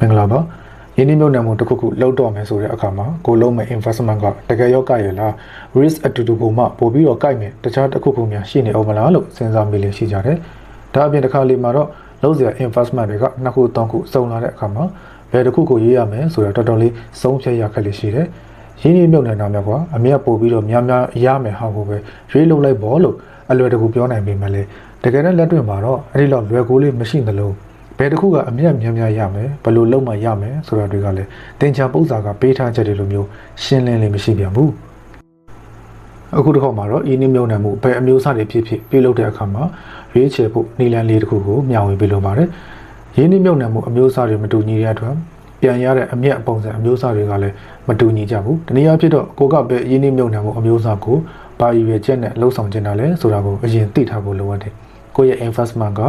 မင်္ဂလာပါယင်းဒီမြုပ်နှံမှုတစ်ခုခုလောက်တော့မယ်ဆိုတဲ့အခါမှာကိုလုံးမဲ့ investment ကတကယ်ရောကြရလား risk အတူတူကိုမှပို့ပြီးတော့ကြိုက်မယ်တခြားတစ်ခုခုများရှိနေအောင်မလားလို့စဉ်းစားမိလေရှိကြတယ်ဒါအပြင်တစ်ခါလေးမှာတော့လုံးစရာ investment တွေကနှစ်ခုသုံးခုစုံလာတဲ့အခါမှာဘယ်တစ်ခုကိုရေးရမယ်ဆိုတော့တော်တော်လေးဆုံးဖြတ်ရခက်လေးရှိတယ်ရင်းနှီးမြုပ်နှံတာများကွာအမြတ်ပို့ပြီးတော့များများရမယ်ဟာကိုပဲရွေးလုပ်လိုက်ပေါ့လို့အလွယ်တကူပြောနိုင်ပေမဲ့လေတကယ်တော့လက်တွေ့မှာတော့အဲ့ဒီလောက်လွယ်ကူလေးမရှိသလို ဘယ်တစ်ခုကအမြတ်များများရမယ်ဘယ်လိုလုပ်မှရမယ်ဆိုတာတွေကလည်းတင်ချာပု္ပ္ပာကပေးထားချက်တွေလိုမျိုးရှင်းလင်းလေးမရှိပြန်ဘူးအခုတစ်ခေါက်မှာတော့အင်းနှမြုံနယ်မှုဘယ်အမျိုးအစားတွေဖြစ်ဖြစ်ပြုလုပ်တဲ့အခါမှာရွေးချယ်ဖို့နီလန်လေးတစ်ခုကိုမျှဝေပေးလိုပါတယ်ရင်းနှမြုံနယ်မှုအမျိုးအစားတွေမတူညီတဲ့အတွက်ပြန်ရတဲ့အမြတ်ပုံစံအမျိုးအစားတွေကလည်းမတူညီကြဘူးတနည်းအားဖြင့်တော့ကိုကပဲရင်းနှမြုံနယ်မှုအမျိုးအစားကိုပါရည်ရွယ်ချက်နဲ့လှုပ်ဆောင်ခြင်းတာလဲဆိုတာကိုအရင်သိထားဖို့လိုအပ်တယ်ကိုယ့်ရဲ့ investment က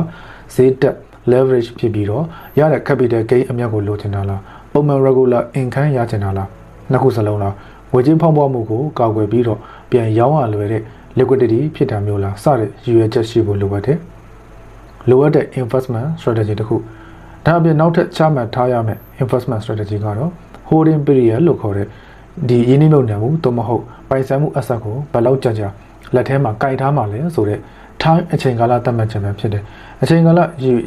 ဈေးတက် leverage ဖြစ်ပြီးတော့ရတဲ့ capital gain အမြတ်ကိုလိုချင်တာလားပုံမှန် regular income ရချင်တာလားနှစ်ခုစလုံးလားဝယ်ချင်းဖောင်းပွားမှုကိုကာကွယ်ပြီးတော့ပြန်ရောင်းရလွယ်တဲ့ liquidity ဖြစ်တာမျိုးလားစတဲ့ရည်ရွယ်ချက်ရှိဖို့လိုအပ်တယ်လိုအပ်တဲ့ investment strategy တစ်ခုဒါအပြင်နောက်ထပ်ချမှတ်ထားရမယ့် investment strategy ကတော့ holding period လို့ခေါ်တဲ့ဒီရင်းနှီးမြှုပ်နှံမှုသို့မဟုတ်ပိုင်ဆိုင်မှုအဆက်ကိုဘယ်လောက်ကြာကြာလက်ထဲမှာကင်ထားမှလဲဆိုတဲ့ time အချိန်ကာလသတ်မှတ်ချက်ပဲဖြစ်တယ်အချိန်ကာလ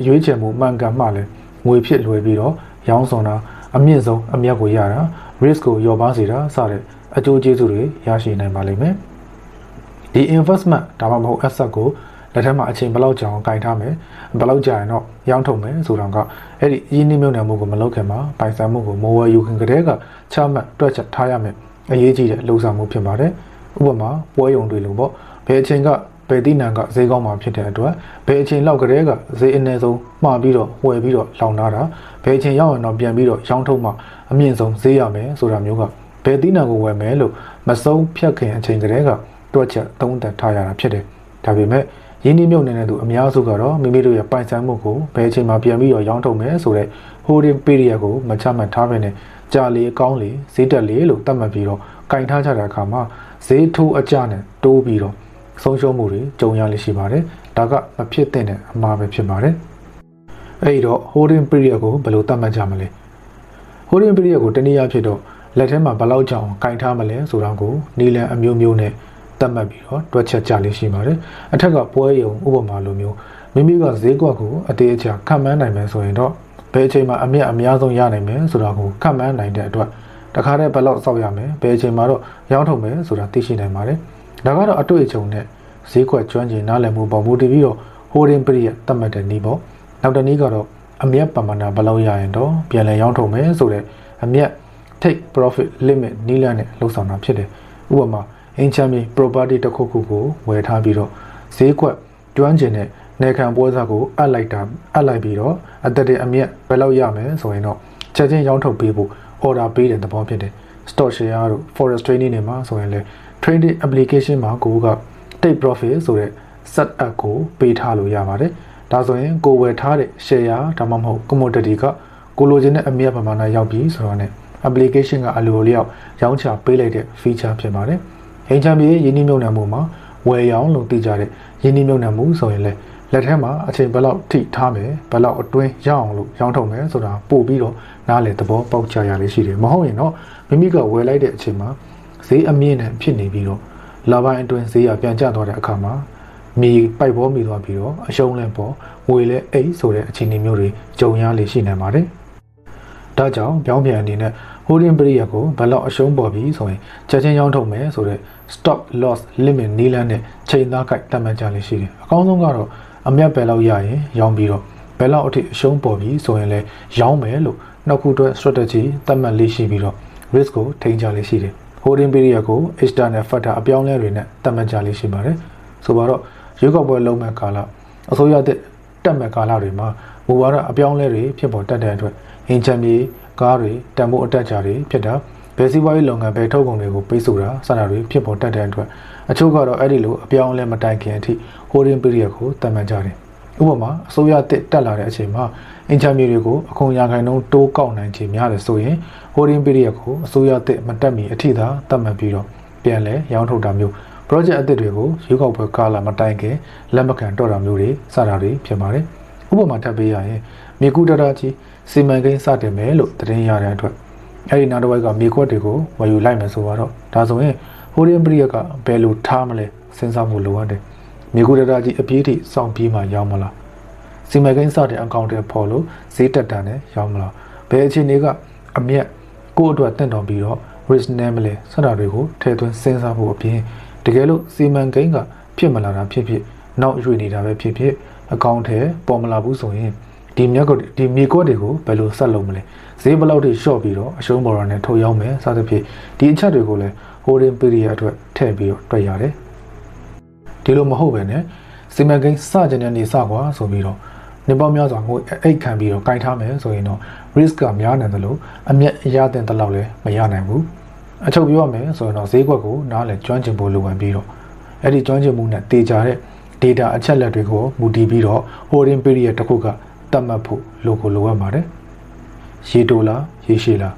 ရွေးချယ်မှုမှန်ကန်မှလည်းငွေဖြစ်လွယ်ပြီးတော့ရောင်းဆောင်တာအမြင့်ဆုံးအမြတ်ကိုရတာ risk ကိုလျော့ပါစေတာစတဲ့အကျိုးကျေးဇူးတွေရရှိနိုင်ပါလိမ့်မယ်ဒီ investment ဒါမှမဟုတ် asset ကိုလက်ထက်မှာအချိန်ဘယ်လောက်ကြာအောင်ကင်ထားမယ်ဘယ်လောက်ကြာရင်တော့ရောင်းထုတ်မယ်ဆိုတော့ကအဲ့ဒီရင်းနှီးမြှုပ်နှံမှုကိုမလုပ်ခင်မှာပိုင်ဆိုင်မှုကိုမဝယ်ယူခင်ကတည်းကချမှတ်တွက်ချက်ထားရမယ်အရေးကြီးတဲ့လှုပ်ဆောင်မှုဖြစ်ပါတယ်ဥပမာပွဲရုံတွေလိုပေါ့ဘယ်အချိန်က ဘယ်တိနံကဈေးကောင်းမှာဖြစ်တဲ့အတွက်ဘယ်အချိန်လောက်ကတည်းကဈေးအနည်းဆုံးမှာပြီးတော့ဝယ်ပြီးတော့လောင်ထားတာဘယ်အချိန်ရောက်ရင်တော့ပြန်ပြီးတော့ရောင်းထုတ်မှအမြင့်ဆုံးဈေးရမယ်ဆိုတာမျိုးကဘယ်တိနံကိုဝယ်မယ်လို့မဆုံးဖြတ်ခင်အချိန်ကတည်းကတွက်ချက်သုံးသပ်ထားရတာဖြစ်တယ်ဒါပေမဲ့ရင်းနှီးမြှုပ်နှံတဲ့သူအများစုကတော့မိမိတို့ရဲ့ပိုင်ဆိုင်မှုကိုဘယ်အချိန်မှပြန်ပြီးတော့ရောင်းထုတ်မယ်ဆိုတဲ့ holding period ကိုမချမှတ်ထားဘဲနဲ့ကြာလေအကောင်းလေဈေးတက်လေလို့သတ်မှတ်ပြီးတော့ကင်ထားကြတဲ့အခါမှာဈေးထိုးအကျနဲ့တိုးပြီးတော့ ဆုံးရှုံးမှုတွေကြုံရလိမ့်ရှိပါတယ်။ဒါကမဖြစ်တဲ့အမှားပဲဖြစ်ပါတယ်။အဲဒီတော့ holding period ကိုဘယ်လိုသတ်မှတ်ကြမလဲ။ holding period ကိုတနည်းအားဖြင့်တော့လက်ထဲမှာဘယ်လောက်ကြောင်ကင်ထားမလဲဆိုတာကိုနီလန်အမျိုးမျိုးနဲ့သတ်မှတ်ပြီးတော့တွက်ချက်ကြလိမ့်ရှိပါတယ်။အထက်ကပွဲရုံဥပမာလိုမျိုးမိမိကဈေးကွက်ကိုအသေးအချာခံမှန်းနိုင်မယ်ဆိုရင်တော့ဘယ်အချိန်မှာအမြတ်အများဆုံးရနိုင်မယ်ဆိုတာကိုခံမှန်းနိုင်တဲ့အတွက်တခါတည်းဘယ်လောက်စောက်ရမယ်ဘယ်အချိန်မှာတော့ရောင်းထုတ်မယ်ဆိုတာသိရှိနိုင်ပါတယ်။ ဒါကတော့အတွေ့အကြုံနဲ့ဈေးကွက်ကျွမ်းကျင်နားလည်မှုပေါ်မူတည်ပြီးတော့ holding period သတ်မှတ်တဲ့နည်းပေါ့။နောက်တစ်နည်းကတော့အမြတ်ပမာဏဘယ်လောက်ရရင်တော့ပြန်လည်ရောင်းထုတ်မယ်ဆိုတဲ့အမြတ် take profit limit နည်းလမ်းနဲ့လှုပ်ဆောင်တာဖြစ်တယ်။ဥပမာအင်ချမ်းမီ property တစ်ခုခုကိုဝယ်ထားပြီးတော့ဈေးကွက်ကျွမ်းကျင်တဲ့နေခံပွဲစားကိုအပ်လိုက်တာအပ်လိုက်ပြီးတော့အသက်တဲ့အမြတ်ဘယ်လောက်ရမယ်ဆိုရင်တော့ချက်ချင်းရောင်းထုတ်ပေးဖို့ order ပေးတဲ့သဘောဖြစ်တယ် stock share တို့ forex trading တွေမှာဆိုရင်လေ trading application မှာကိုက take profit ဆိုတဲ့ set up ကိုပေးထားလို့ရပါတယ်ဒါဆိုရင်ကိုဝယ်ထားတဲ့ share ဒါမှမဟုတ် commodity ကကိုလိုချင်တဲ့အမြတ်ပမာဏရောက်ပြီဆိုတော့ ਨੇ application ကအလိုလျောက်ရောင်းချပေးလိုက်တဲ့ feature ဖြစ်ပါတယ်။အင်ချမ်းပြည်ရင်းနှီးမြှုပ်နှံမှုမှာဝယ်ရောင်းလို့သိကြတဲ့ရင်းနှီးမြှုပ်နှံမှုဆိုရင်လည်းလက်ထဲမှာအချိန်ဘယ်လောက်ထိထားမယ်ဘယ်လောက်အတွင်းရအောင်လို့ရောင်းထုတ်မယ်ဆိုတာပို့ပြီးတော့နားလေသဘောပေါက်ကြရလေးရှိတယ်မဟုတ်ရင်တော့မိမိကဝယ်လိုက်တဲ့အချိန်မှာ ဈေးအမြင့်နဲ့ဖြစ်နေပြီးတော့လာပိုင်းအတွင်းဈေးကပြန်ကျသွားတဲ့အခါမှာမီပိုက်ဘောမီသွားပြီးတော့အရှုံးလဲပေါ်ငွေလဲအိတ်ဆိုတဲ့အခြေအနေမျိုးတွေကြုံရလေရှိနေပါတယ်။ဒါကြောင့်ပြောင်းပြန်အနေနဲ့ holding period ကိုဘယ်လောက်အရှုံးပေါ်ပြီဆိုရင်ချက်ချင်းရောင်းထုတ်မယ်ဆိုတော့ stop loss limit နည်းလမ်းနဲ့ချိန်သားကိုက်တတ်မှတ်ကြလိမ့်ရှိတယ်အကောင်းဆုံးကတော့အမြတ်ပဲလောက်ရရင်ရောင်းပြီးတော့ဘယ်လောက်အထိအရှုံးပေါ်ပြီဆိုရင်လည်းရောင်းမယ်လို့နောက်ခုအတွက် strategy သတ်မှတ်လေးရှိပြီးတော့ risk ကိုထိန်းကြလေးရှိတယ် holding period ကို external factor အပြောင်းလဲတွေနဲ့သတ်မှတ်ကြလေးရှိပါတယ်ဆိုပါတော့ရွေးကောက်ပွဲလုံးမဲ့ကာလအစိုးရတဲ့တက်မဲ့ကာလတွေမှာမူဝါဒအပြောင်းလဲတွေဖြစ်ပေါ်တတ်တဲ့အတွက်အင်ချမ်မြေကားတွေတန်ဖိုးအတက်ကြတွေဖြစ်တာဘယ်စီးပွားရေးလုပ်ငန်းဘယ်ထုတ်ကုန်တွေကိုပိတ်ဆို့တာစတာတွေဖြစ်ပေါ်တတ်တဲ့အတွက်အချို့ကတော့အဲ့ဒီလိုအပြောင်းအလဲမတိုင်ခင်အထိ holding period ကိုတတ်မှတ်ကြတယ်ဥပမာအစိုးရတစ်တက်လာတဲ့အချိန်မှာ အင်ချာမီတွေကိုအခွန်ရာခိုင်နှုန်းတိုးကောက်နိုင်ခြင်းများတယ်ဆိုရင် holding period ကိုအစိုးရတစ်မတက်မီအထိသာတတ်မှတ်ပြီးတော့ပြန်လဲရောင်းထုတ်တာမျိုး project အသစ်တွေကိုရွေးကောက်ပွဲကာလမတိုင်ခင်လက်မခံတော့တာမျိုးတွေစတာတွေဖြစ်ပါတယ်ဥပမာထပ်ပေးရရင်မြေကူတရာကြီးစီမံကိန်းစတင်မယ်လို့သတင်းရတဲ့အတွက်အဲ့ဒီနောက်တစ်ဝိုက်ကမြေခွက်တွေကိုဝယ်ယူလိုက်မယ်ဆိုတော့ဒါဆိုရင်ဟိုဒီယန်ပရိယကဘယ်လိုထားမလဲစဉ်းစားမှုလိုအပ်တယ်မြေခွက်ဒတာကြီးအပြည့်ထိစောင့်ပြီးမှရောက်မလား စီမံကိန်းစတဲ့အကောင့်တွေပေါ်လို့ဈေးတက်တာနဲ့ရောက်မလားဘယ်အခြေအနေကအမြက်ကိုယ့်အတွက်တင့်တော်ပြီးတော့ risk နဲ့မလဲစတာတွေကိုထည့်သွင်းစဉ်းစားဖို့အပြင်တကယ်လို့စီမံကိန်းကဖြစ်မလာတာဖြစ်ဖြစ်နောက်ရွေနေတာပဲဖြစ်ဖြစ်အကောင့်ထဲပေါ်မလာဘူးဆိုရင်ဒီမြက်ကဒီမြေကွက်တွေကိုဘယ်လိုဆက်လုပ်မလဲဈေးဘယ်လောက်ထိရှော့ပြီးတော့အရှုံးပေါ်ရနဲ့ထုတ်ရောက်မယ်စသဖြင့်ဒီအချက်တွေကိုလည်း holding period အတွက်ထည့်ပြီးတော့တွေ့ရတယ်ဒီလိုမဟုတ်ပဲねစီမံကိန်းစကြတဲ့နေစကွာဆိုပြီးတော့ နေပေါင်းများစွာငွေအိတ်ခံပြီးတော့ကင်ထားမယ်ဆိုရင်တော့ risk ကများနေတယ်လို့အမျက်ရတဲ့တလောက်လည်းမရနိုင်ဘူးအချုပ်ပြောရမယ်ဆိုရင်တော့ဈေးကွက်ကိုနားလည်ကျွမ်းကျင်ဖို့လိုဝင်ပြီးတော့အဲ့ဒီကျွမ်းကျင်မှုနဲ့တေချာတဲ့ data အချက်လက်တွေကိုမူတည်ပြီးတော့ holding period တစ်ခုကတတ်မှတ်ဖို့လိုကိုလိုအပ်ပါတယ်ရေတိုလားရေရှည်လား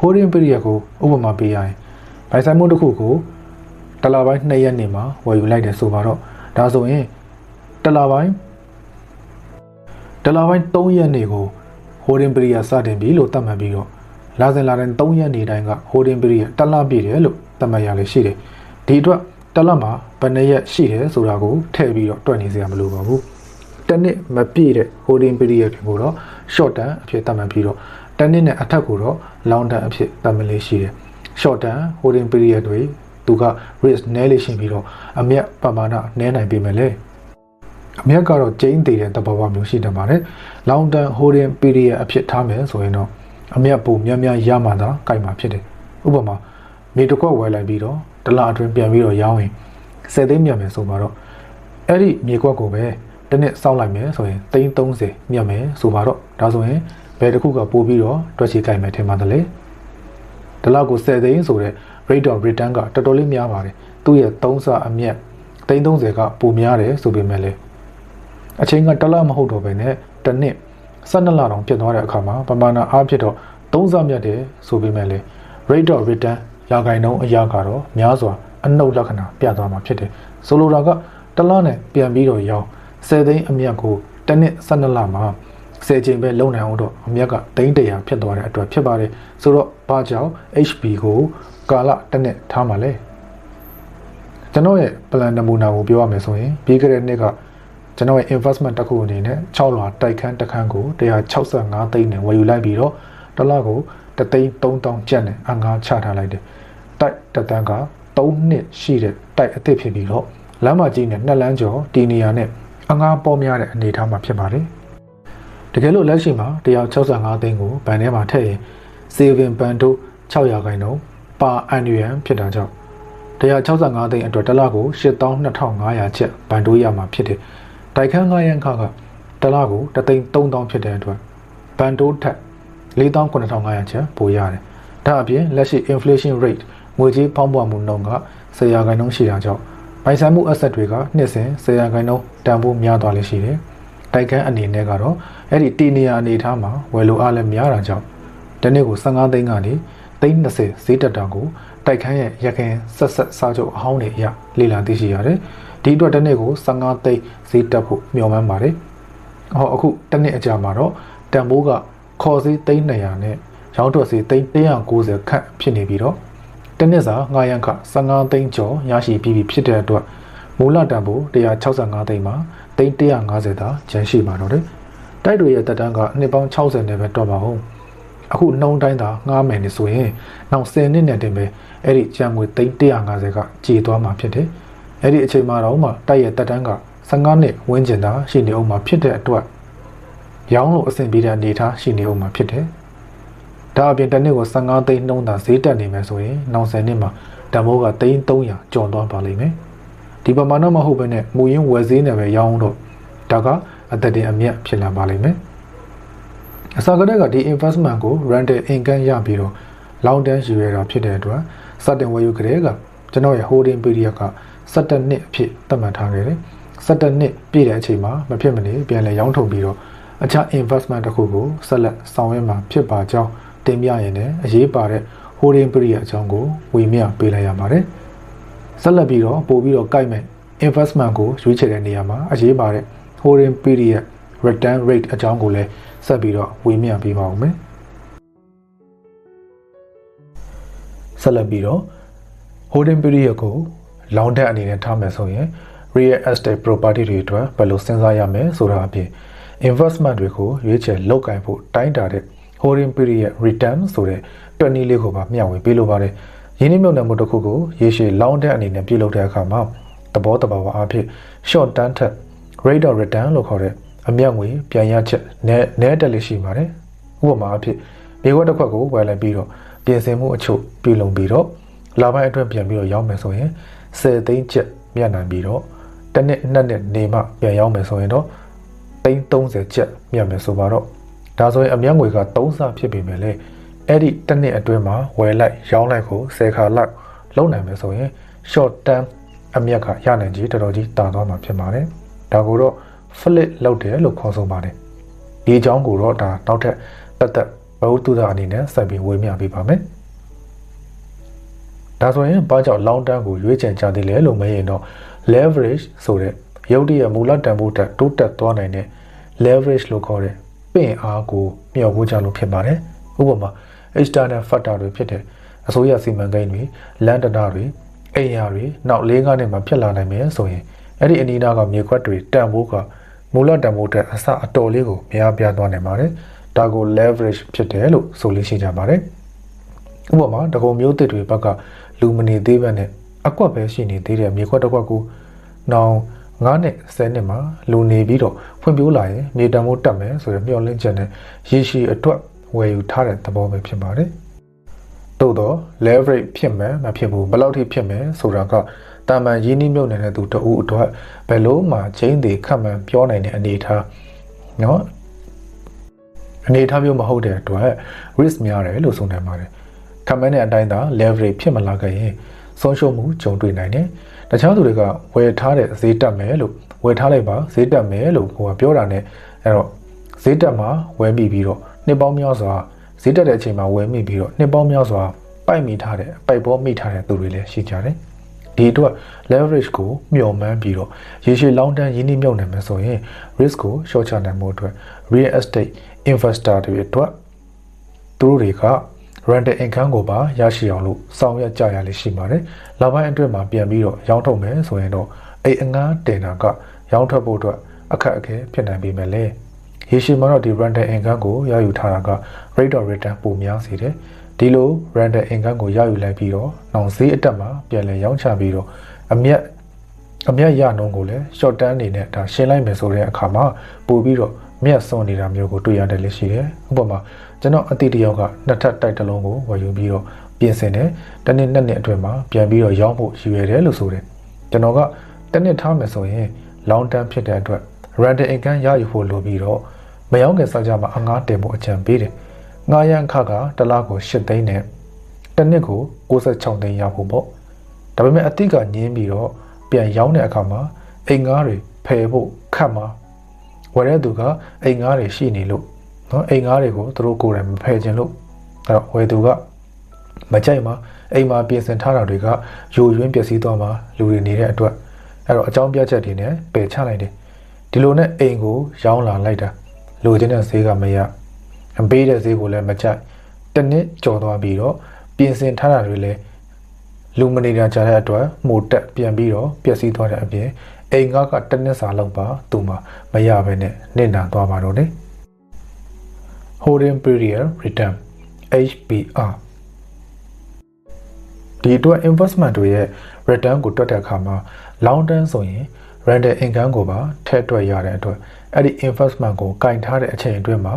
holding period ကိုဥပမာပေးရရင်ဘိုင်ဆိုင်မှုတစ်ခုကိုတလပိုင်း2ရက်နေမှာဝယ်ယူလိုက်တယ်ဆိုပါတော့ဒါဆိုရင်တလပိုင်း တလပိုင်း3ရက်နေကို holding period စတင်ပြီလို့သတ်မှတ်ပြီးတော့လာစဉ်လာတိုင်း3ရက်နေတိုင်းက holding period တလပြည့်တယ်လို့သတ်မှတ်ရလေရှိတယ်ဒီအတွက်တလမှာဘယ်နှစ်ရက်ရှိတယ်ဆိုတာကိုထည့်ပြီးတော့တွက်နေစရာမလိုပါဘူးတစ်နှစ်မပြည့်တဲ့ holding period ကိုတော့ short term အဖြစ်သတ်မှတ်ပြီးတော့တစ်နှစ်နဲ့အထက်ကိုတော့ long term အဖြစ်သတ်မှတ်လေးရှိတယ် short term holding period တွေသူက risk နည်းလေးရှိပြီးတော့အမြတ်ပမာဏနည်းနိုင်ပေမဲ့လေ အမြတ်ကတော့ကျင်းသေးတဲ့သဘောပေါက်မျိုးရှိတတ်ပါတယ် long term holding period အဖြစ်ထားမယ်ဆိုရင်တော့အမြတ်ပုံများများရမှသာကြိုက်မှာဖြစ်တယ်ဥပမာမြေတစ်ခွက်ဝယ်လိုက်ပြီးတော့တစ်လအတွင်းပြန်ပြီးတော့ရောင်းရင်10သိန်းမြတ်မယ်ဆိုပါတော့အဲ့ဒီမြေခွက်ကိုပဲတစ်နှစ်စောက်လိုက်မယ်ဆိုရင်330မြတ်မယ်ဆိုပါတော့ဒါဆိုရင်ဘယ်တစ်ခုကပို့ပြီးတော့တွက်ချေကြိုက်မယ်ထင်ပါတယ်လေဒီလောက်ကို10သိန်းဆိုတဲ့ rate of return ကတော်တော်လေးများပါတယ်သူ့ရဲ့3ဆအမြတ်330ကပိုများတယ်ဆိုပေမဲ့လေ အချိန်ကတလမဟုတ်တော့ဘဲနဲ့တစ်နှစ်12လတောင်ပြတ်သွားတဲ့အခါမှာပမာဏအားဖြင့်တော့3ဆမြတ်တယ်ဆိုပေမဲ့လေ rate of return ရာခိုင်နှုန်းအရာကတော့များစွာအနှုတ်လက္ခဏာပြသွားမှာဖြစ်တယ်ဆိုလိုတာကတလနဲ့ပြန်ပြီးတော့ရောင်း10သိန်းအမြတ်ကိုတစ်နှစ်12လမှာ10ချိန်ပဲလုံနိုင်အောင်တော့အမြတ်ကသိန်း100ဖြစ်သွားတဲ့အတွက်ဖြစ်ပါတယ်ဆိုတော့ဘာကြောင့် HB ကိုကာလတစ်နှစ်ထားမှာလဲကျွန်တော်ရဲ့ plan နမူနာကိုပြောရမယ်ဆိုရင်ပြီးခဲ့တဲ့နှစ်က ကျွန်တော်ရဲ့ investment တစ်ခုအနေနဲ့6လွာတိုက်ခန်းတစ်ခန်းကို165သိန်းနဲ့ဝယ်ယူလိုက်ပြီးတော့တစ်လကိုတသိန်း3000ကျပ်နဲ့အငါချထားလိုက်တယ်တိုက်တတန်းက3နှစ်ရှိတဲ့တိုက်အသစ်ဖြစ်ပြီးတော့လမ်းမကြီးနဲ့နှစ်လမ်းကျော်ဒီနေရာနဲ့အငါပေါ်များတဲ့အနေအထားမှာဖြစ်ပါတယ်တကယ်လို့လက်ရှိမှာ165သိန်းကိုဘဏ်ထဲမှာထည့်ရင် saving ဘဏ်တို့600ခိုင်နှုန်းပါ annual ဖြစ်တာကြောင့်165သိန်းအတွက်တစ်လကို82,500ကျပ်ဘဏ်တို့ရမှာဖြစ်တယ် တိုက်ခန်း9ရန်ခါကတစ်လကိုတသိန်း3000ဖြစ်တဲ့အတွက်ဘဏ်တို့ထက်49,500ကျပ်ပိုရတယ်ဒါအပြင်လက်ရှိ inflation rate ငွေကြေးဖောင်းပွားမှုနှုန်းက10ရာခိုင်နှုန်းရှိတာကြောင့်ပိုင်ဆိုင်မှု asset တွေကနှစ်စဉ်10ရာခိုင်နှုန်းတန်ဖိုးများသွားလိမ့်ရှိတယ်။တိုက်ခန်းအနေနဲ့ကတော့အဲ့ဒီတီနီယာအနေထားမှာဝယ်လိုအားလည်းများတာကြောင့်တနေ့ကို15သိန်းကနေသိန်း20ဈေးတက်တာကိုတိုက်ခန်းရဲ့ရခင်ဆက်ဆက်စားချုပ်အဟောင်းတွေအရလေ့လာသိရှိရတယ်။ ဒီအတွက်တနေ့ကို15သိန်းဈေးတက်ဖို့မျှော်မှန်းပါတယ်။ဟောအခုတနေ့အကြာမှာတော့တန်ဖိုးကခေါ်ဈေးသိန်း200နဲ့ရောင်းထွက်ဈေးသိန်း190ခန့်ဖြစ်နေပြီးတော့တစ်နှစ်စာငါရန်ခ15သိန်းကျော်ရရှိပြီးပြီဖြစ်တဲ့အတွက်မူလတန်ဖိုး165သိန်းမှာသိန်း150သာကျန်ရှိပါတော့တယ်။တိုက်တွေရဲ့တက်တန်းကနှစ်ပေါင်း60နဲ့ပဲတော့ပါအောင်။အခုနှုံတိုင်းသာငားမယ်နေဆိုရင်နောက်10နှစ်နဲ့တင်ပဲအဲ့ဒီကျန်ငွေသိန်း150ကကြေသွားမှာဖြစ်တယ်။ အဲ့ဒီအချိန်မှာတော့မှတိုက်ရဲ့တက်တန်းက15နှစ်ဝန်းကျင်သာရှိနေအောင်မှာဖြစ်တဲ့အတွက်ရောင်းလို့အဆင်ပြေတဲ့အနေအထားရှိနေအောင်မှာဖြစ်တယ်။ဒါအပြင်တစ်နှစ်ကို15သိန်းနှုန်းသာဈေးတက်နေမယ်ဆိုရင်နောက်10နှစ်မှာတန်ဖိုးကသိန်း300ကျော်သွားပါလိမ့်မယ်ဒီပမာဏမဟုတ်ဘဲနဲ့မူရင်းဝယ်ဈေးနဲ့ပဲရောင်းတော့ဒါကအသက်တင်အမြတ်ဖြစ်လာပါလိမ့်မယ်အစကတည်းကဒီ investment ကို rental income ရပြီးတော့ long term ယူရတာဖြစ်တဲ့အတွက်စတင်ဝယ်ယူကြတဲ့ကကျွန်တော်ရဲ့ holding period က 17နှစ်အဖြစ်သတ်မှတ်ထားခဲ့တယ်17နှစ်ပြည့်တဲ့အချိန်မှာမဖြစ်မနေပြန်လည်ရောင်းထုတ်ပြီးတော့အခြား investment တစ်ခုကိုဆက်လက်ဆောင်ရွက်မှာဖြစ်ပါကြောင်းတင်ပြရင်လည်းအရေးပါတဲ့ holding period အကြောင်းကိုဝေမျှပေးလိုက်ရပါတယ်။ဆက်လက်ပြီးတော့ပို့ပြီးတော့ကိုက်မဲ့ investment ကိုရွေးချယ်တဲ့နေရာမှာအရေးပါတဲ့ holding period return rate အကြောင်းကိုလည်းဆက်ပြီးတော့ဝေမျှပေးပါဦးမယ်ဆက်လက်ပြီးတော့ holding period ကို long term အနေနဲ့ထားမယ်ဆိုရင် real estate property တွေအတွက်ဘယ်လိုစဉ်းစားရမလဲဆိုတာအပြင် investment တွေကိုရွေးချယ်လုပ်ကိုင်ဖို့တိုင်းတာတဲ့ holding period return ဆိုတဲ့တွက်နည်းလေးကိုပါမျှဝေပေးလိုပါတယ်။ယင်းနှမြုပ်နှံမှုတစ်ခုကိုရေရှည် long term အနေနဲ့ပြုလုပ်တဲ့အခါမှာသဘောတဘာဝအဖြစ် short term ထက် rate of return လို့ခေါ်တဲ့အမြတ်ငွေပြန်ရချက်နဲ့နဲ့တက်လေးရှိပါတယ်။ဥပမာအဖြစ်မြေခွက်တစ်ခွက်ကိုဝယ်လိုက်ပြီးတော့ပြင်ဆင်မှုအချို့ပြုလုပ်ပြီးတော့လာပိုင်းအတွင်းပြန်ပြီးတော့ရောင်းမယ်ဆိုရင် 10သိန်းချက်မြတ်နိုင်ပြီးတော့တစ်နှစ်နှစ်နှစ်နေမှပြန်ရောင်းမယ်ဆိုရင်တော့သိန်း30ချက်မြတ်မယ်ဆိုပါတော့ဒါဆိုရင်အမြတ်ငွေက3ဆဖြစ်ပြီမယ်လေအဲ့ဒီတစ်နှစ်အတွင်းမှာဝယ်လိုက်ရောင်းလိုက်ကို10ခါလောက်လုံနိုင်မယ်ဆိုရင် short term အမြတ်ကရနိုင်ကြီးတော်တော်ကြီးတာသွားမှာဖြစ်ပါတယ်ဒါကိုတော့ flip လုပ်တယ်လို့ခေါ်ဆိုပါတယ်ဒီအကြောင်းကိုတော့ဒါနောက်ထပ်တက်တက်ဘဝတုဒအနေနဲ့ဆက်ပြီးဝေမျှပေးပါမယ် ဒါဆိုရင်ဘာကြောင့် long term ကိုရွေးချယ်ကြသေးလဲလို့မရင်တော့ leverage ဆိုတဲ့ရုပ်တရက်မူလတန်ဖိုးတက်တိုးတက်သွားနိုင်တဲ့ leverage လို့ခေါ်တဲ့ပင့်အားကိုမျှော်ဖို့ကြလို့ဖြစ်ပါတယ်ဥပမာ external factor တွေဖြစ်တဲ့အစိုးရစီမံကိန်းတွေလမ်းတနာတွေအိမ်ယာတွေနောက်၄-၅နှစ်မှာဖြစ်လာနိုင်မယ်ဆိုရင်အဲ့ဒီအနီးနားကမြေခွက်တွေတန်ဖိုးကမူလတန်ဖိုးတက်အစအတော်လေးကိုများပြားသွားနိုင်ပါတယ်ဒါကို leverage ဖြစ်တယ်လို့ဆိုလို့ရှိကြပါတယ်ဥပမာတကုံမျိုးတစ်တွေဘက်က လူမနေသေးဘဲနဲ့အကွက်ပဲရှိနေသေးတဲ့မြေခွက်တစ်ခွက်ကိုနောင်9နှစ်10နှစ်မှာလူနေပြီးတော့ဖွံ့ဖြိုးလာရင်မြေတံမိုးတက်မယ်ဆိုရမျှော်လင့်ချက်နဲ့ရေရှည်အတွက်ဝယ်ယူထားတဲ့သဘောပဲဖြစ်ပါတယ်။သို့တော့ leverage ဖြစ်မယ်မဖြစ်ဘူးဘယ်လောက်ထိဖြစ်မယ်ဆိုတာကတာမန်ရင်းနှီးမြုပ်နေတဲ့သူတအုပ်အတွက်ဘယ်လို့မှချင်းသေးခက်မှန်ပြောနိုင်တဲ့အနေအထားเนาะအနေအထားမျိုးမဟုတ်တဲ့အတွက် risk များတယ်လို့ဆိုနိုင်ပါတယ်။ ခက်မှန်တဲ့အတိုင်းသာ leverage ဖြစ်မလာခဲ့ရင်ဆုံးရှုံးမှုကြုံတွေ့နိုင်တယ်။တခြားသူတွေကဝယ်ထားတဲ့ဈေးတက်မယ်လို့ဝယ်ထားလိုက်ပါဈေးတက်မယ်လို့ဟိုကပြောတာ ਨੇ အဲ့တော့ဈေးတက်မှာဝယ်မိပြီးတော့နှစ်ပေါင်းများစွာဈေးတက်တဲ့အချိန်မှာဝယ်မိပြီးတော့နှစ်ပေါင်းများစွာပိုက်မိထားတဲ့ပိုက်ပေါ်မိထားတဲ့သူတွေလည်းရှိကြတယ်။ဒီအတွက် leverage ကိုမျှော်မှန်းပြီးတော့ရေရှည် long term ရင်းနှီးမြှုပ်နှံမယ်ဆိုရင် risk ကို short ချနိုင်မှုအတွက် real estate investor တွေအတွက်သူတို့တွေက rental income ကိုပါရရှိအောင်လို့ဆောင်ရွက်ကြရလိမ့်ရှိပါတယ်။လပိုင်းအတွင်းမှာပြန်ပြီးတော့ရောင်းထုတ်မယ်ဆိုရင်တော့အိမ်အငားတင်တာကရောင်းထွက်ဖို့အတွက်အခက်အခဲဖြစ်နိုင်ပေမဲ့လည်းရေရှည်မှာတော့ဒီ rental income ကိုရယူထားတာက rate of return ပိုများစေတယ်။ဒီလို rental income ကိုရယူလိုက်ပြီးတော့နောင်ဈေးအတက်မှာပြန်လည်ရောင်းချပြီးတော့အမြတ်အမြတ်ရနှုန်းကိုလည်း short term အနေနဲ့ဒါရှင်းလိုက်မယ်ဆိုတဲ့အခါမှာပို့ပြီးတော့မြတ်စွန်နေတာမျိုးကိုတွေ့ရတယ်လို့ရှိတယ်။ဥပမာ ကျွန်တော်အတိတယောက်ကနှစ်ထပ်တိုက်တစ်လုံးကိုဝယ်ယူပြီးတော့ပြင်ဆင်တယ်။တစ်နှစ်နှစ်နှစ်အတွင်းမှာပြန်ပြီးတော့ရောင်းဖို့ရည်ရွယ်တယ်လို့ဆိုတယ်။ကျွန်တော်ကတစ်နှစ်ထားမယ်ဆိုရင် long term ဖြစ်တဲ့အတွက် rental income ရယူဖို့လိုပြီးတော့မယောင်းငယ်စကြမှာအငားတင်ဖို့အကြံပေးတယ်။ငားရန်ခကတစ်လကို8သိန်းနဲ့တစ်နှစ်ကို66သိန်းရဖို့ပေါ့။ဒါပေမဲ့အတိကညင်းပြီးတော့ပြန်ရောင်းတဲ့အခါမှာအိမ်ငားတွေဖယ်ဖို့ခတ်မှာဝယ်တဲ့သူကအိမ်ငားတွေရှိနေလို့ နော်အိမ်ငားတွေကိုသူတို့ကိုယ်တိုင်မဖယ်ခြင်းလို့အဲ့တော့ဝယ်သူကမကြိုက်မှာအိမ်မှာပြင်ဆင်ထားတာတွေကယိုယွင်းပျက်စီးသွားမှာလူတွေနေတဲ့အတွက်အဲ့တော့အကြောင်းပြချက်တွေနဲ့ပယ်ချလိုက်တယ်ဒီလိုနဲ့အိမ်ကိုရောင်းလာလိုက်တာလိုချင်တဲ့ဈေးကမရအပေးတဲ့ဈေးကိုလည်းမကြိုက်တနစ်ကြော်သွားပြီးတော့ပြင်ဆင်ထားတာတွေလည်းလူမနေတာကြတဲ့အတွက်မိုတက်ပြန်ပြီးတော့ပျက်စီးသွားတဲ့အပြင်အိမ်ကကတနစ်စာလောက်ပါသူ့မှာမရဘဲနဲ့နစ်နာသွားပါတော့တယ် Holding Period Return HPR ဒီအတွက် investment တွေရဲ့ return ကိုတွက်တဲ့အခါမှာ long term ဆိုရင် rental income ကိုပါထည့်တွက်ရတဲ့အတွက်အဲ့ဒီ investment ကိုကင်ထားတဲ့အချိန်အတွင်းမှာ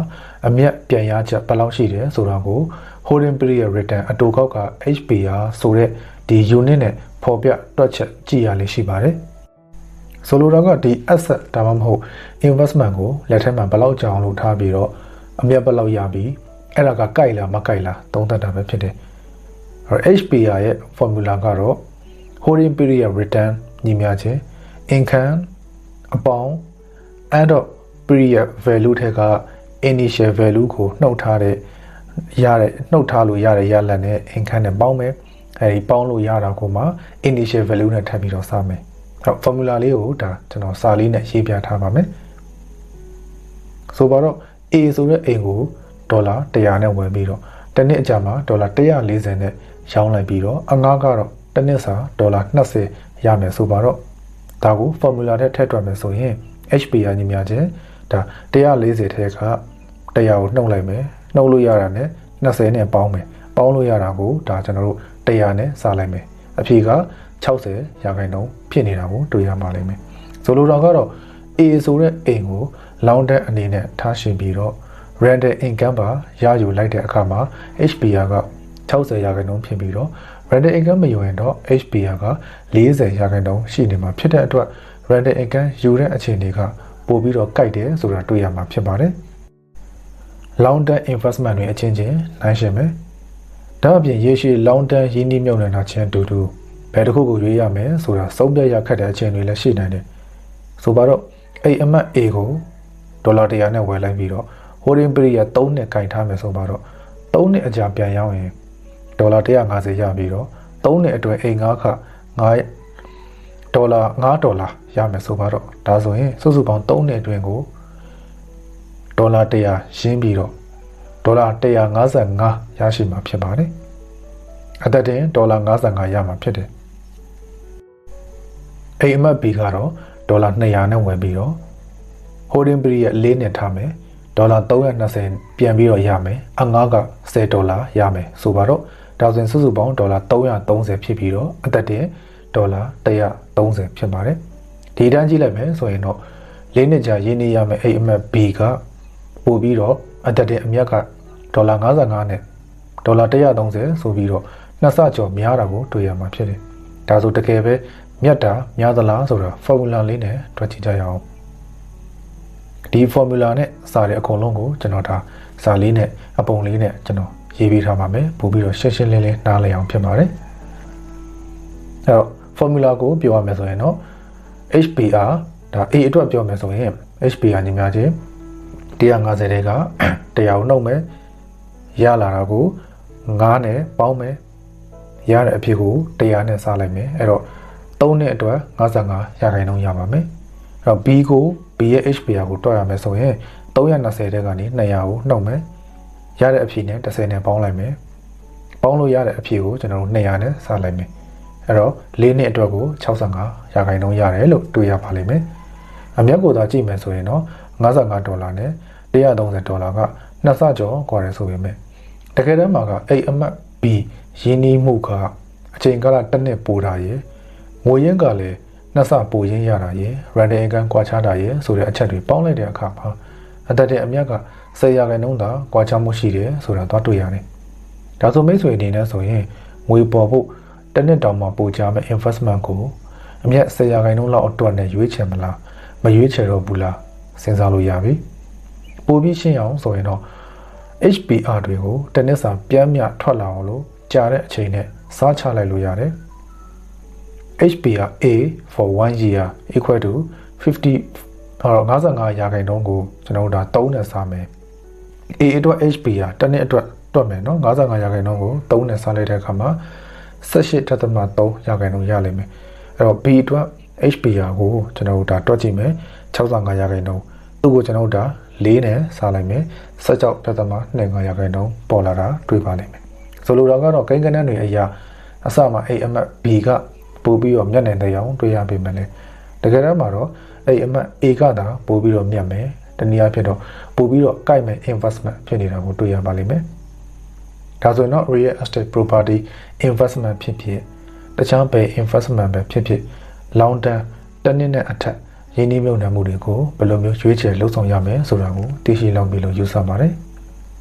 အမြတ်ပြန်ရချက်ဘယ်လောက်ရှိတယ်ဆိုတာကို holding period return အတူကောက်က HPR ဆိုတဲ့ဒီ unit နဲ့ဖော်ပြတွက်ချက်ကြည့်ရလိမ့်ရှိပါတယ်ဆိုလိုတာကဒီ asset ဒါမှမဟုတ် investment ကိုလက်ထက်မှာဘယ်လောက်ကြာအောင်လုပ်ထားပြီးတော့ အမြတ်ဘယ်လောက်ရပြီးအဲ့ဒါကကြိုက်လားမကြိုက်လားသုံးသပ်တာပဲဖြစ်တယ်အဲ့ HPR ရဲ့ formula ကတော့ holding period return ညီမျှခြင်း income အပေါင်း end of period value ထက်က initial value ကိုနှုတ်ထားတဲ့ရတဲ့နှုတ်ထားလို့ရတဲ့ရလတ်နဲ့ income နဲ့ပေါင်းမယ်အဲဒီပေါင်းလို့ရတာကိုမှ initial value နဲ့ထပ်ပြီးတော့စမယ်ဟုတ် formula လေးကိုဒါကျွန်တော်စာလေးနဲ့ရေးပြထားပါမယ်ဆိုပါတော့ A ဆိုတဲ့အိမ်ကိုဒေါ်လာ100နဲ့ဝယ်ပြီးတော့တစ်နှစ်အကြာမှာဒေါ်လာ140နဲ့ရောင်းလိုက်ပြီးတော့အငှားကတော့တစ်နှစ်စာဒေါ်လာ20ရမယ်ဆိုပါတော့ဒါကို formula နဲ့ထည့်တွက်မယ်ဆိုရင် HPR ညီမချင်းဒါ140ထဲက100ကိုနှုတ်လိုက်မယ်နှုတ်လို့ရတာနဲ့20နဲ့ပေါင်းမယ်ပေါင်းလို့ရတာကိုဒါကျွန်တော်တို့100နဲ့စားလိုက်မယ်အဖြေက60ရာခိုင်နှုန်းဖြစ်နေတာကိုတွေ့ရမှာလိမ့်မယ်ဆိုလိုတာကတော့ A ဆိုတဲ့အိမ်ကို long term အနေနဲ့ထားရှင်ပြီးတော့ rental income ပါရယူလိုက်တဲ့အခါမှာ HPR က60ရာခိုင်နှုန်းဖြစ်ပြီးတော့ rental income မယူရင်တော့ HPR က40ရာခိုင်နှုန်းရှိနေမှာဖြစ်တဲ့အတွက် rental income ယူတဲ့အခြေအနေကပိုပြီးတော့ကြိုက်တယ်ဆိုတာတွေ့ရမှာဖြစ်ပါတယ်။ long term investment တွေအချင်းချင်းနိုင်ရှင်မယ်။ဒါအပြင်ရေရှည် long term ရင်းနှီးမြှုပ်နှံတာချင်းတူတူဘယ်တစ်ခုကိုရွေးရမယ်ဆိုတာစုံပြရခက်တဲ့အချိန်တွေလည်းရှိနိုင်တယ်။ဆိုပါတော့အိမ်အမတ် A ကို ဒေါ်လာ100နဲ့ဝယ်လိုက်ပြီးတော့ holding period 3နှစ်ကင်ထားမယ်ဆိုပါတော့3နှစ်အကြာပြန်ရောက်ရင်ဒေါ်လာ150ရပြီးတော့3နှစ်အတွင်းအိမ်ငါးခ9ဒေါ်လာ9ဒေါ်လာရမယ်ဆိုပါတော့ဒါဆိုရင်စုစုပေါင်း3နှစ်အတွင်းကိုဒေါ်လာ100ရင်းပြီးတော့ဒေါ်လာ155ရရှိမှာဖြစ်ပါတယ်အသက်တင်ဒေါ်လာ55ရမှာဖြစ်တယ်အိမ်အမတ် B ကတော့ဒေါ်လာ200နဲ့ဝယ်ပြီးတော့ holding period ၄နှစ်ထားမယ်ဒေါ်လာ320ပြန်ပြီးတော့ရမယ်အငါးက10ဒေါ်လာရမယ်ဆိုပါတော့ဒါဆိုရင်စုစုပေါင်းဒေါ်လာ330ဖြစ်ပြီးတော့အသက်တင်ဒေါ်လာ130ဖြစ်ပါတယ်ဒီတန်းကြည့်လိုက်မယ်ဆိုရင်တော့၄နှစ်ကြာရင်းနှီးရမယ်အိမ်အမတ် B ကပို့ပြီးတော့အသက်တင်အမြတ်ကဒေါ်လာ55နဲ့ဒေါ်လာ130ဆိုပြီးတော့နှစ်ဆကျော်များတာကိုတွေ့ရမှာဖြစ်တယ်ဒါဆိုတကယ်ပဲမြတ်တာများသလားဆိုတာ formula လေးနဲ့တွက်ကြည့်ကြရအောင် ဒီ formula နဲ့စာတဲ့အကုန်လုံးကိုကျွန်တော်ဒါစာလေးနဲ့အပုံလေးနဲ့ကျွန်တော်ရေးပေးထားပါမယ်ပို့ပြီးတော့ရှင်းရှင်းလင်းလင်းနားလည်အောင်ဖြစ်ပါတယ်အဲတော့ formula ကိုပြောရမယ်ဆိုရင်တော့ HPR ဒါ A အတွက်ပြောမယ်ဆိုရင် HPR ညီမချင်း150တဲက100ကိုနှုတ်မယ်ရလာတာကို9နဲ့ပေါင်းမယ်ရတဲ့အဖြစ်ကို100နဲ့စားလိုက်မယ်အဲ့တော့3နှစ်အတွက်55ရာခိုင်နှုန်းရပါမယ်အဲ့တော့ B ကို B ရဲ့ HPR ကိုတွက်ရမယ်ဆိုရင်320တဲ့ကနေ200ကိုနှုတ်မယ်ရတဲ့အဖြစ်နဲ့30နဲ့ပေါင်းလိုက်မယ်ပေါင်းလို့ရတဲ့အဖြစ်ကိုကျွန်တော်တို့200နဲ့စားလိုက်မယ်အဲ့တော့၄နှစ်အတွက်ကို65ရာခိုင်နှုန်းရတယ်လို့တွေ့ရပါလိမ့်မယ်အမြတ်ကိုသာကြည့်မယ်ဆိုရင်တော့55ဒေါ်လာနဲ့130ဒေါ်လာကနှစ်ဆကျော်ကွာတယ်ဆိုပေမဲ့တကယ်တမ်းမှာကအဲ့အမှတ် B ရင်းနှီးမှုကအချိန်ကာလတစ်နှစ်ပိုတာရယ်ငွေရင်းကလည်း နှစ်ဆပိုရင်းရတာရယ် random income ကွာခြားတာရယ်ဆိုတဲ့အချက်တွေပေါင်းလိုက်တဲ့အခါမှာအသက်တဲ့အမြတ်က10ရာခိုင်နှုန်းသာကွာခြားမှုရှိတယ်ဆိုတာသွားတွေ့ရတယ်။ဒါဆိုမိတ်ဆွေအနေနဲ့ဆိုရင်ငွေပေါ်ဖို့တစ်နှစ်တောင်မှပိုကြမဲ့ investment ကိုအမြတ်10ရာခိုင်နှုန်းလောက်အတွက်နဲ့ရွေးချယ်မလားမရွေးချယ်တော့ဘူးလားစဉ်းစားလို့ရပြီ။ပိုပြီးရှင်းအောင်ဆိုရင်တော့ HPR တွေကိုတနစ်စာပြန်မြထွက်လာအောင်လို့ကြာတဲ့အချိန်နဲ့စားချလိုက်လို့ရတယ်။ HPR A for 1 year equal to 50ဟော55ရာခိုင်နှုန်းကိုကျွန်တော်တို့ဒါ3နဲ့စားမယ်။ A အတွက် HPR တစ်နှစ်အတွက်တွက်မယ်နော်55ရာခိုင်နှုန်းကို3နဲ့စားလိုက်တဲ့အခါမှာ18.3ရာခိုင်နှုန်းရလိမ့်မယ်။အဲ့တော့ B အတွက် HPR ကိုကျွန်တော်တို့ဒါတွက်ကြည့်မယ်65ရာခိုင်နှုန်းသူ့ကိုကျွန်တော်တို့ဒါ4နဲ့စားလိုက်မယ်16.25ရာခိုင်နှုန်းပေါ်လာတာတွေ့ပါလိမ့်မယ်။ဆိုလိုတာကတော့ကိန်းကနန်းတွေအရာအစမှာ A အမှတ် B က ပို့ပြီးတော့မျက်နှာတဲ့အောင်တွေ့ရပေမဲ့လည်းတကယ်တမ်းမှာတော့အဲ့အမှတ် A ကသာပို့ပြီးတော့မြတ်မယ်တနည်းအားဖြင့်တော့ပို့ပြီးတော့ကိုက်မဲ့ investment ဖြစ်နေတာကိုတွေ့ရပါလိမ့်မယ်ဒါဆိုရင်တော့ real estate property investment ဖြစ်ဖြစ်တခြားဘယ် investment ပဲဖြစ်ဖြစ် long term တစ်နှစ်နဲ့အထက်ရင်းနှီးမြှုပ်နှံမှုတွေကိုဘယ်လိုမျိုးရွေးချယ်လှုပ်ဆောင်ရမယ်ဆိုတာကိုသိရှိလောက်ပြီလို့ယူဆပါတယ်။